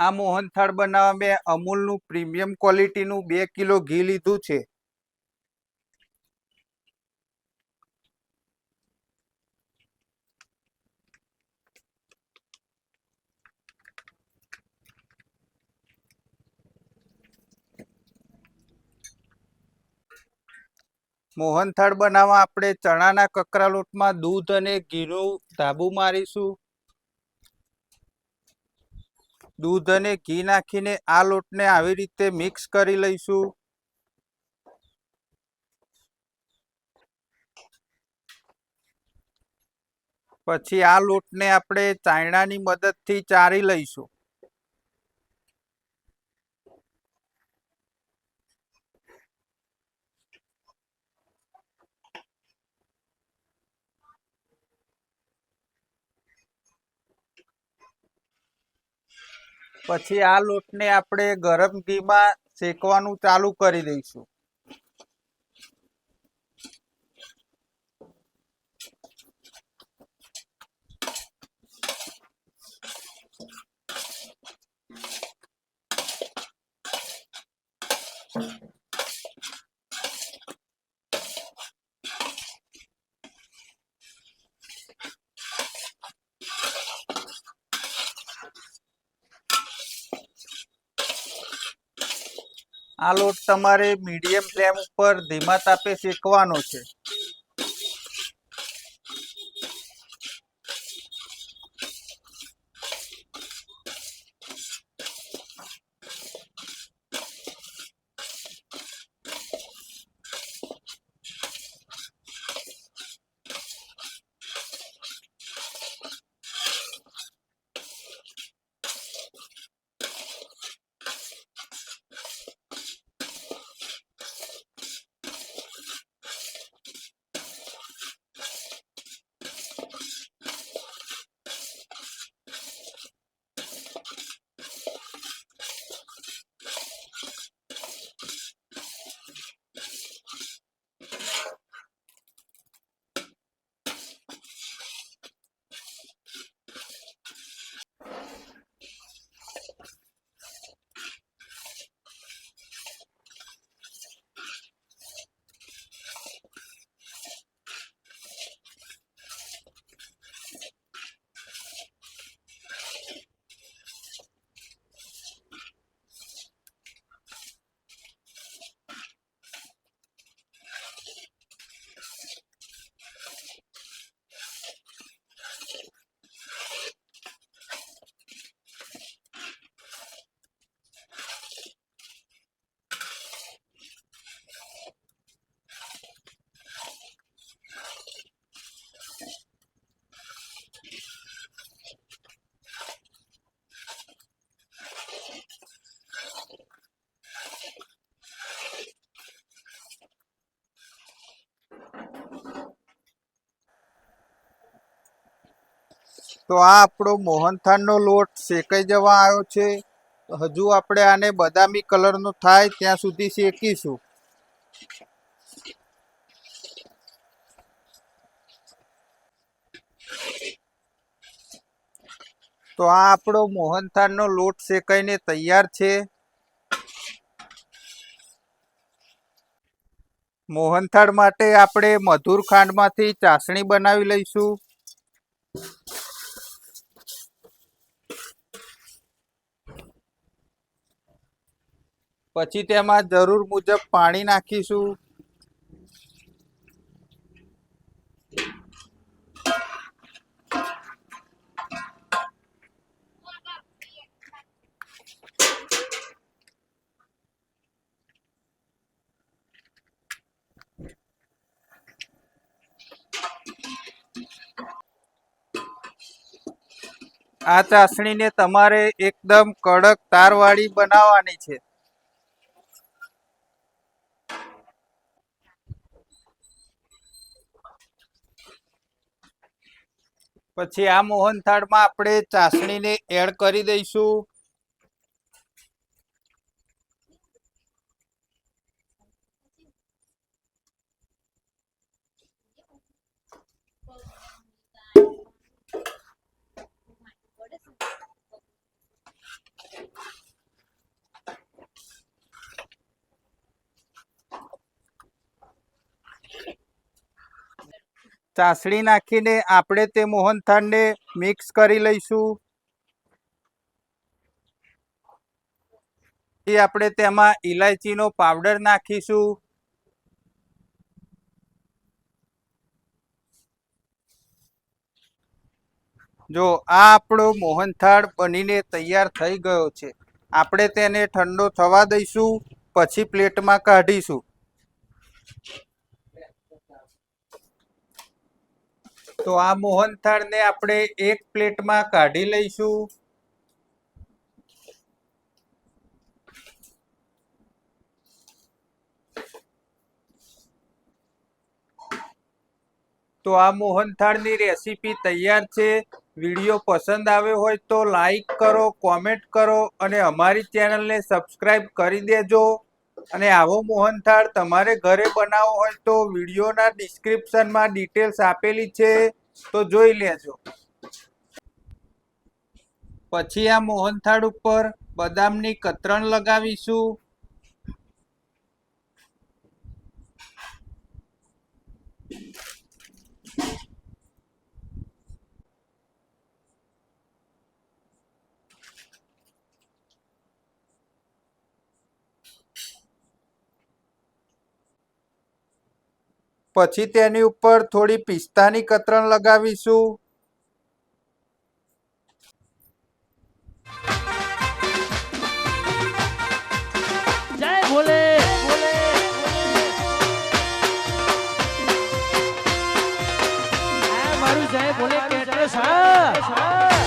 આ મોહનથાળ બનાવવા મેં અમૂલનું પ્રીમિયમ ક્વોલિટીનું બે કિલો ઘી લીધું છે. મોહનથાળ બનાવવા આપણે ચણાના કકરા લોટમાં દૂધ અને ઘીનું ધાબુ મારીશું. દૂધ અને ઘી નાખીને આ લોટને આવી રીતે મિક્સ કરી લઈશું. પછી આ લોટને આપણે ચાયણાની મદદથી ચારી લઈશું. પછી આ લોટને આપણે ગરમ ઘીમાં શેકવાનું ચાલુ કરી દઈશું. આ લોટ તમારે મીડિયમ ફ્લેમ ઉપર ધીમા તાપે શેકવાનો છે. તો આ આપણો મોહનથાળનો લોટ શેકાઈ જવા આવ્યો છે. હજુ આપણે આને બદામી કલરનો થાય ત્યાં સુધી શેકીશું. તો આ આપણો મોહનથાળનો લોટ શેકાઈને તૈયાર છે. મોહનથાળ માટે આપણે મધુર ખાંડમાંથી ચાસણી બનાવી લઈશું. પછી તેમાં જરૂર મુજબ પાણી નાખીશું. આ ચાસણીને તમારે એકદમ કડક તારવાળી બનાવવાની છે. પછી આ મોહનથાળમાં આપણે ચાસણીને એડ કરી દઈશું. ચાસણી નાખીને આપણે તે મોહનથાળને મિક્સ કરી લઈશું. આપણે તેમાં ઇલાયચીનો પાવડર નાખીશું. જો આ આપણો મોહનથાળ બનીને તૈયાર થઈ ગયો છે, આપણે તેને ઠંડો થવા દઈશું, પછી પ્લેટમાં કાઢીશું. તો આ મોહનથાળને આપણે એક પ્લેટમાં કાઢી લઈશું. તો આ મોહનથાળની રેસીપી તૈયાર છે. વીડિયો પસંદ આવ્યો હોય તો લાઈક કરો, કોમેન્ટ કરો અને અમારી ચેનલને સબસ્ક્રાઈબ કરી દેજો. અને આવો મોહનથાળ, તમારે ઘરે બનાવવો હોય તો વિડીયોના ડિસ્ક્રિપ્શનમાં ડિટેલ્સ આપેલી છે, તો જોઈ લેજો. પછી આ મોહનથાળ ઉપર બદામની કતરણ લગાવીશું. પછી તેની ઉપર થોડી પિસ્તાની કતરણ લગાવીશું. ભોલે. કેટરસ હા